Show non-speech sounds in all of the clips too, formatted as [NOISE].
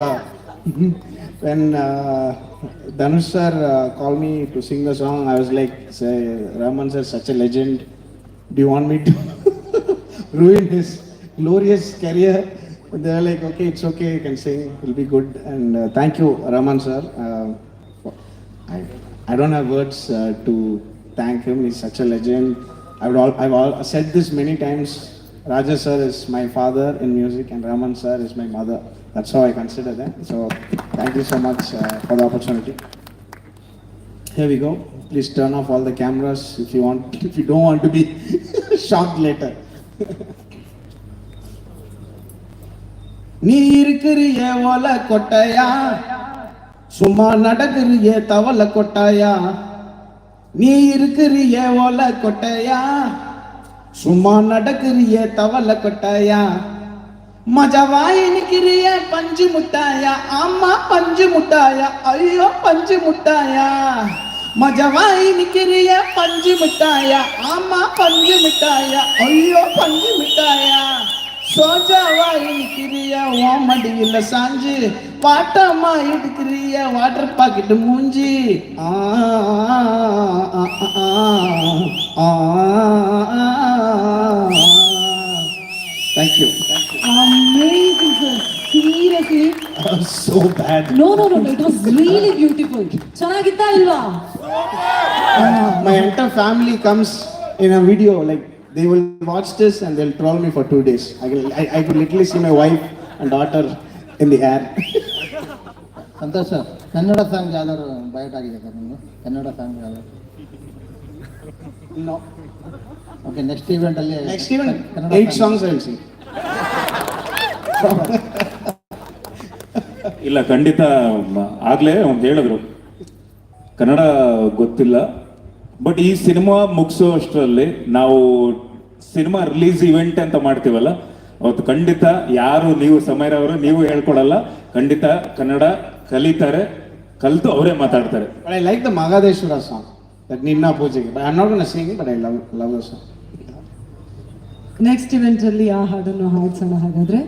uh, when uh, Dhanush sir uh, called me to sing the song, I was like, say, Raman sir, such a legend. Do you want me to [LAUGHS] ruin his glorious career? They were like, okay, it's okay, you can sing, it'll be good. And uh, thank you, Raman sir. Uh, I, I don't have words uh, to thank him. He's such a legend. I would all, I've all said this many times. Raja sir is my father in music, and Raman sir is my mother. That's how I consider them. So thank you so much uh, for the opportunity. Here we go. Please turn off all the cameras if you want. If you don't want to be shocked later. நீ இருக்கிறிய ஒல கொட்டையா சும்மா நடக்கிறிய தவள கொட்டாயா நீ இருக்கிறிய ஒல கொட்டையா சும்மா நடக்கிறிய தவள கொட்டாயா? மஜவாய் நிக்கிறிய பஞ்சு முட்டாயா? ஆமா பஞ்சு முட்டாயா? ஐயோ பஞ்சு முட்டாயா? மஜவாய் நிக்கிறிய பஞ்சு மிட்டாயா? ஆமா பஞ்சு மிட்டாயா? ஐயோ பஞ்சு மிட்டாயா? சோஜாவாய் நிக்கிறிய ஓமடியில சாஞ்சு பாட்டம்மா எடுக்கிறிய வாட்டர் பாக்கெட் மூஞ்சி. ஆ ஆ, ஆ, ஆ, ஆ. Amazing, sir. Seriously. I'm so bad. No, no, no, no. It was really beautiful. ಚೆನ್ನಾಗಿತ್ತಾ ಇಲ್ವಾ My entire family comes in a video, like they will watch this and they'll troll me for two days. I, will, I, I could literally see my wife and daughter in the air. Santosh sir Kannada song ಯಾವ್ದಾದ್ರು ಬಯಟ್ ಆಗಿದೆ sir ನಿಮ್ಗೆ Kannada song ಯಾವ್ದಾದ್ರು no. Okay next event ಅಲ್ಲಿ Next even Kannada eight song. songs I will sing. ಇಲ್ಲ ಖಂಡಿತ ಆಗ್ಲೇ ಒಂದು ಹೇಳಿದ್ರು. ಕನ್ನಡ ಗೊತ್ತಿಲ್ಲ. ಬಟ್ ಈ ಸಿನಿಮಾ ಮುಗಿಸೋ ಅಷ್ಟರಲ್ಲಿ ನಾವು ಸಿನಿಮಾ ರಿಲೀಸ್ ಇವೆಂಟ್ ಅಂತ ಮಾಡ್ತೀವಲ್ಲ ಅವತ್ತು ಖಂಡಿತ ಯಾರು ನೀವು ಸಮಯರವರು ನೀವು ಹೇಳ್ಕೊಡಲ್ಲ. ಖಂಡಿತ ಕನ್ನಡ ಕಲಿತಾರೆ ಕಲಿತು ಅವರೇ ಮಾತಾಡ್ತಾರೆ. I like the the Magadeshwara ನಿನ್ನ ಪೂಜೆಗೆ ಬಾಯ್ Pujagi. But I'm not going to sing it, but I love, love next event ಅಲ್ಲಿ ಆ ಹಾಡನ್ನು ಹಾಡ್ಸೋಣ ಹಾಗಾದ್ರೆ.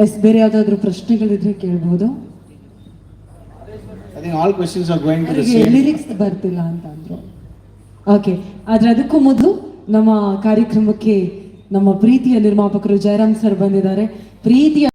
ಎಸ್ ಬೇರೆ ಯಾವ್ದಾದ್ರು ಪ್ರಶ್ನೆಗಳಿದ್ರೆ ಕೇಳ್ಬೋದು. To the ಅವರಿಗೆ same. ಲಿರಿಕ್ಸ್ ಬರ್ತಿಲ್ಲ ಅಂತ ಅಂದ್ರು ಓಕೆ ಆದ್ರೆ ಅದಕ್ಕೂ ಮೊದಲು ನಮ್ಮ ಕಾರ್ಯಕ್ರಮಕ್ಕೆ ನಮ್ಮ ಪ್ರೀತಿಯ ನಿರ್ಮಾಪಕರು ಜಯರಾಮ್ ಸರ್ ಬಂದಿದ್ದಾರೆ. ಪ್ರೀತಿಯ